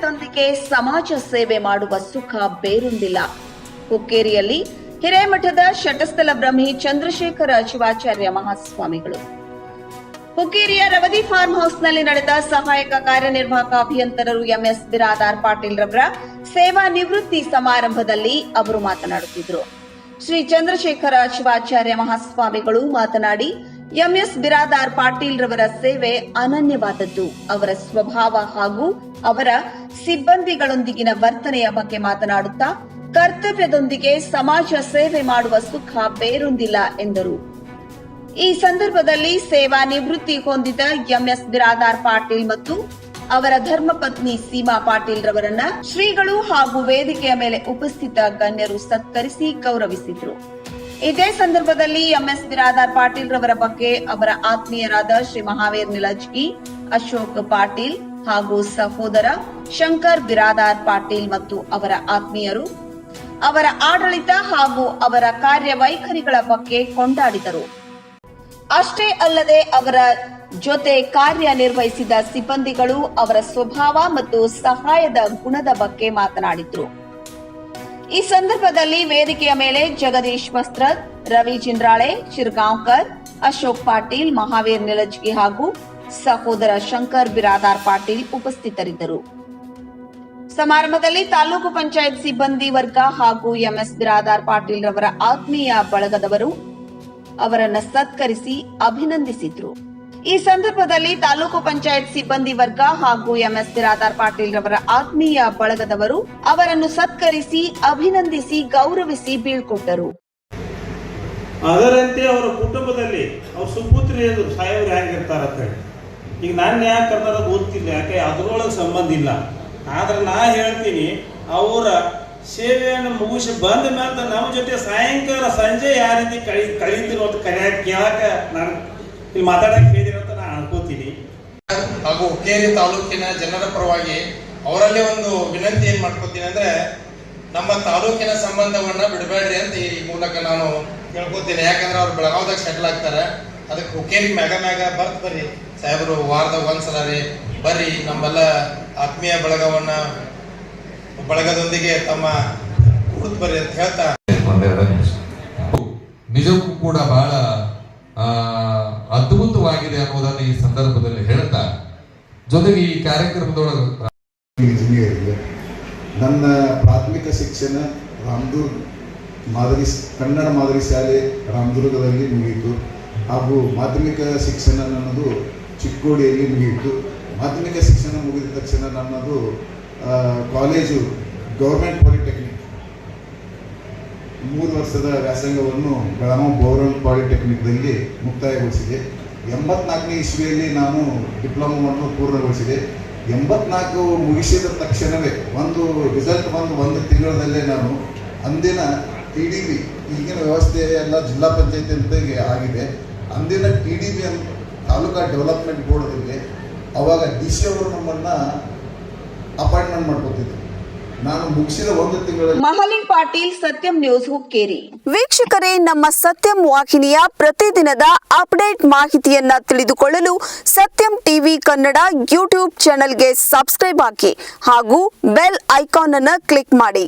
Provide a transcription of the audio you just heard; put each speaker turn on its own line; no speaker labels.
ಕರ್ತವ್ಯದೊಂದಿಗೆ ಸಮಾಜ ಸೇವೆ ಮಾಡುವ ಸುಖ ಬೇರೊಂದಿಲ್ಲ. ಹುಕ್ಕೇರಿಯಲ್ಲಿ ಹಿರೇಮಠದ ಶಟಸ್ಥಲ ಬ್ರಹ್ಮಿ ಚಂದ್ರಶೇಖರ ಶಿವಾಚಾರ್ಯ ಮಹಾಸ್ವಾಮಿಗಳು. ಹುಕ್ಕೇರಿಯ ರವದಿ ಫಾರ್ಮ್ ಹೌಸ್ನಲ್ಲಿ ನಡೆದ ಸಹಾಯಕ ಕಾರ್ಯನಿರ್ವಾಹಕ ಅಭಿಯಂತರರು ಎಂಎಸ್ ಬಿರಾದಾರ್ ಪಾಟೀಲ್ ರವರ ಸೇವಾ ನಿವೃತ್ತಿ ಸಮಾರಂಭದಲ್ಲಿ ಅವರು ಮಾತನಾಡುತ್ತಿದ್ದರು. ಶ್ರೀ ಚಂದ್ರಶೇಖರ ಶಿವಾಚಾರ್ಯ ಮಹಾಸ್ವಾಮಿಗಳು ಮಾತನಾಡಿ, ಎಂಎಸ್ ಬಿರಾದಾರ್ ಪಾಟೀಲ್ ರವರ ಸೇವೆ ಅನನ್ಯವಾದದ್ದು. ಅವರ ಸ್ವಭಾವ ಹಾಗೂ ಅವರ ಸಿಬ್ಬಂದಿಗಳೊಂದಿಗಿನ ವರ್ತನೆಯ ಬಗ್ಗೆ ಮಾತನಾಡುತ್ತಾ, ಕರ್ತವ್ಯದೊಂದಿಗೆ ಸಮಾಜ ಸೇವೆ ಮಾಡುವ ಸುಖ ಬೇರೊಂದಿಲ್ಲ ಎಂದರು. ಈ ಸಂದರ್ಭದಲ್ಲಿ ಸೇವಾ ನಿವೃತ್ತಿ ಹೊಂದಿದ ಎಂಎಸ್ ಬಿರಾದಾರ್ ಪಾಟೀಲ್ ಮತ್ತು ಅವರ ಧರ್ಮಪತ್ನಿ ಸೀಮಾ ಪಾಟೀಲ್ ರವರನ್ನ ಶ್ರೀಗಳು ಹಾಗೂ ವೇದಿಕೆಯ ಮೇಲೆ ಉಪಸ್ಥಿತ ಗಣ್ಯರು ಸತ್ಕರಿಸಿ ಗೌರವಿಸಿದ್ರು. ಇದೇ ಸಂದರ್ಭದಲ್ಲಿ ಎಂಎಸ್ ಬಿರಾದಾರ್ ಪಾಟೀಲ್ ರವರ ಬಗ್ಗೆ ಅವರ ಆತ್ಮೀಯರಾದ ಶ್ರೀ ಮಹಾವೀರ್ ನಿಲಜ್ಗಿ, ಅಶೋಕ್ ಪಾಟೀಲ್ ಹಾಗೂ ಸಹೋದರ ಶಂಕರ್ ಬಿರಾದಾರ್ ಪಾಟೀಲ್ ಮತ್ತು ಅವರ ಆತ್ಮೀಯರು, ಅವರ ಆಡಳಿತ ಹಾಗೂ ಅವರ ಕಾರ್ಯವೈಖರಿಗಳ ಬಗ್ಗೆ ಕೊಂಡಾಡಿದರು. ಅಷ್ಟೇ ಅಲ್ಲದೆ ಅವರ ಜೊತೆ ಕಾರ್ಯನಿರ್ವಹಿಸಿದ ಸಿಬ್ಬಂದಿಗಳು ಅವರ ಸ್ವಭಾವ ಮತ್ತು ಸಹಾಯದ ಗುಣದ ಬಗ್ಗೆ ಮಾತನಾಡಿದ್ರು. ಈ ಸಂದರ್ಭದಲ್ಲಿ ವೇದಿಕೆಯ ಮೇಲೆ ಜಗದೀಶ್ ಮಸ್ತ್ರದ್ ರವಿ ಜಿಂದ್ರಾಳೆ, ಶಿರ್ಗಾಂವ್ಕರ್, ಅಶೋಕ್ ಪಾಟೀಲ್, ಮಹಾವೀರ್ ನಿಲಜ್ಗಿ ಹಾಗೂ ಸಹೋದರ ಶಂಕರ್ ಬಿರಾದಾರ್ ಪಾಟೀಲ್ ಉಪಸ್ಥಿತರಿದ್ದರು. ಸಮಾರಂಭದಲ್ಲಿ ತಾಲೂಕು ಪಂಚಾಯತ್ ಸಿಬ್ಬಂದಿ ವರ್ಗ ಹಾಗೂ ಎಂಎಸ್ ಬಿರಾದಾರ್ ಪಾಟೀಲ್ ರವರ ಆತ್ಮೀಯ ಬಳಗದವರು ಅವರನ್ನು ಸತ್ಕರಿಸಿ ಅಭಿನಂದಿಸಿದ್ರು. ಈ ಸಂದರ್ಭದಲ್ಲಿ ತಾಲೂಕು ಪಂಚಾಯತ್ ಸಿಬ್ಬಂದಿ ವರ್ಗ ಹಾಗೂ ಎಂಎಸ್ ಬಿರಾದಾರ್ ಪಾಟೀಲ್ ರವರ ಆತ್ಮೀಯ ಬಳಗದವರು ಅವರನ್ನು ಸತ್ಕರಿಸಿ ಅಭಿನಂದಿಸಿ ಗೌರವಿಸಿ ಬೀಳ್ಕೊಟ್ಟರು.
ಅದರಂತೆ ಅವರ ಕುಟುಂಬದಲ್ಲಿ ಅವರ ಸುಪುತ್ರಿಯರು ಸಾಯವರು ಹೇಳಿ ಈಗ ನಾನು ಯಾಕೆ ಕನ್ನಡ ಓದ್ತಿಲ್ಲ ಯಾಕೆ? ಅದ್ರೊಳಗೆ ಸಂಬಂಧ ಇಲ್ಲ. ಆದ್ರೆ ನಾ ಹೇಳ್ತೀನಿ, ಅವರ ಸೇವೆಯನ್ನು ಮುಗಿಸಿ ಬಂದ ಮೇಲೆ ನಮ್ಮ ಜೊತೆ ಸಾಯಂಕಾಲ ಸಂಜೆ ಯಾವ ರೀತಿ ಕಳಿ, ಕಳೀತಿರೋ ಅಂತ ಕರೆಯಕ್ಕೆ ಕೇಳಕ್ಕೆ ನಾನು ಇಲ್ಲಿ ಮಾತಾಡಕ್ಕೆ ಹೇಳಿದಿರ ಅಂತ ನಾನು ಅನ್ಕೋತೀನಿ.
ಹಾಗೂ ಹುಕ್ಕೇರಿ ತಾಲೂಕಿನ ಜನರ ಪರವಾಗಿ ಅವರಲ್ಲಿ ಒಂದು ವಿನಂತಿ ಏನ್ ಮಾಡ್ಕೋತೀನಿ ಅಂದ್ರೆ, ನಮ್ಮ ತಾಲೂಕಿನ ಸಂಬಂಧವನ್ನ ಬಿಡಬೇಡ್ರಿ ಅಂತ ಈ ಮೂಲಕ ನಾನು ಕೇಳ್ಕೊತೀನಿ. ಯಾಕಂದ್ರೆ ಅವ್ರು ಬೆಳಗಾವ್ದಾಗ ಸೆಟ್ಲ್ ಆಗ್ತಾರೆ. ಅದಕ್ಕೆ ಹುಕ್ಕೇರಿ ಮ್ಯಾಗ ಮ್ಯಾಗ ಬರ್ತ್ ಬರ್ರಿ. ಸಾಹೇಬರು ವಾರದಾಗ ಒಂದ್ಸಲ ರೀ ಬರ್ರಿ ನಮ್ಮೆಲ್ಲ ಆತ್ಮೀಯ ಬಳಗವನ್ನ ಬಳಗದೊಂದಿಗೆ ತಮ್ಮ ಕುಡಿದು ಬರ್ರಿ ಅಂತ ಹೇಳ್ತಾ.
ನಿಜಕ್ಕೂ ಕೂಡ ಬಹಳ ಅದ್ಭುತವಾಗಿದೆ ಅನ್ನೋದನ್ನ ಈ ಸಂದರ್ಭದಲ್ಲಿ ಹೇಳ್ತಾ. ಜೊತೆಗೆ ಈ ಕಾರ್ಯಕ್ರಮದೊಳಗೆ
ನನ್ನ ಪ್ರಾಥಮಿಕ ಶಿಕ್ಷಣ ರಾಮದುರ್ಗ ಮಾದರಿ ಕನ್ನಡ ಮಾದರಿ ಶಾಲೆ ರಾಮದುರ್ಗದಲ್ಲಿ ಮುಗಿಯಿತು. ಹಾಗೂ ಮಾಧ್ಯಮಿಕ ಶಿಕ್ಷಣ ನನ್ನದು ಚಿಕ್ಕೋಡಿಯಲ್ಲಿ ಮುಗಿಯಿತು. ಮಾಧ್ಯಮಿಕ ಶಿಕ್ಷಣ ಮುಗಿದ ತಕ್ಷಣ ನನ್ನದು ಕಾಲೇಜು ಗೌರ್ಮೆಂಟ್ ಪಾಲಿಟೆಕ್ನಿಕ್. ಮೂರು ವರ್ಷದ ವ್ಯಾಸಂಗವನ್ನು ಬೆಳಗಾವಿ ಗೌರ್ಮೆಂಟ್ ಪಾಲಿಟೆಕ್ನಿಕ್ದಲ್ಲಿ ಮುಕ್ತಾಯಗೊಳಿಸಿದೆ. ಎಂಬತ್ನಾಲ್ಕನೇ ಇಸ್ವಿಯಲ್ಲಿ ನಾನು ಡಿಪ್ಲೊಮೊವನ್ನು ಪೂರ್ಣಗೊಳಿಸಿದೆ. ಎಂಬತ್ನಾಲ್ಕು ಮುಗಿಸಿದ ತಕ್ಷಣವೇ ಒಂದು ರಿಸಲ್ಟ್ ಬಂದು ಒಂದು ತಿಂಗಳಲ್ಲೇ ನಾನು ಅಂದಿನ ಟಿ ಡಿ ಬಿ ಈಗಿನ ವ್ಯವಸ್ಥೆ ಎಲ್ಲ ಜಿಲ್ಲಾ ಪಂಚಾಯತಿ ಅಂತ ಆಗಿದೆ. ಅಂದಿನ ಟಿ ಡಿ ಬಿ ಅಂತ ತಾಲೂಕಾ ಡೆವಲಪ್ಮೆಂಟ್ ಬೋರ್ಡಲ್ಲಿ ಅವಾಗ ಡಿ ಸಿ ಅವರು ನಮ್ಮನ್ನು ಅಪಾಯಿಂಟ್ಮೆಂಟ್ ಮಾಡ್ಕೊತಿದ್ರು. ನಾನು ಮುಗಿಸಿದ ಒಂದು ತಿಂಗಳಲ್ಲಿ
ಮಹಲಿನ್ ಪಾಟೀಲ್ ಸತ್ಯಂ ನ್ಯೂಸ್ ಹುಕ್ಕೇರಿ.
ವೀಕ್ಷಕರೇ ನಮ್ಮ ಸತ್ಯಂ ವಾಹಿನಿಯ ಪ್ರತಿದಿನದ ಅಪ್ಡೇಟ್ ಮಾಹಿತಿಯನ್ನ ತಿಳಿದುಕೊಳ್ಳಲು ಸತ್ಯಂ ಟಿವಿ ಕನ್ನಡ ಯೂಟ್ಯೂಬ್ ಚಾನೆಲ್ಗೆ ಸಬ್ಸ್ಕ್ರೈಬ್ ಹಾಕಿ ಹಾಗೂ ಬೆಲ್ ಐಕಾನ್ ಅನ್ನು ಕ್ಲಿಕ್ ಮಾಡಿ.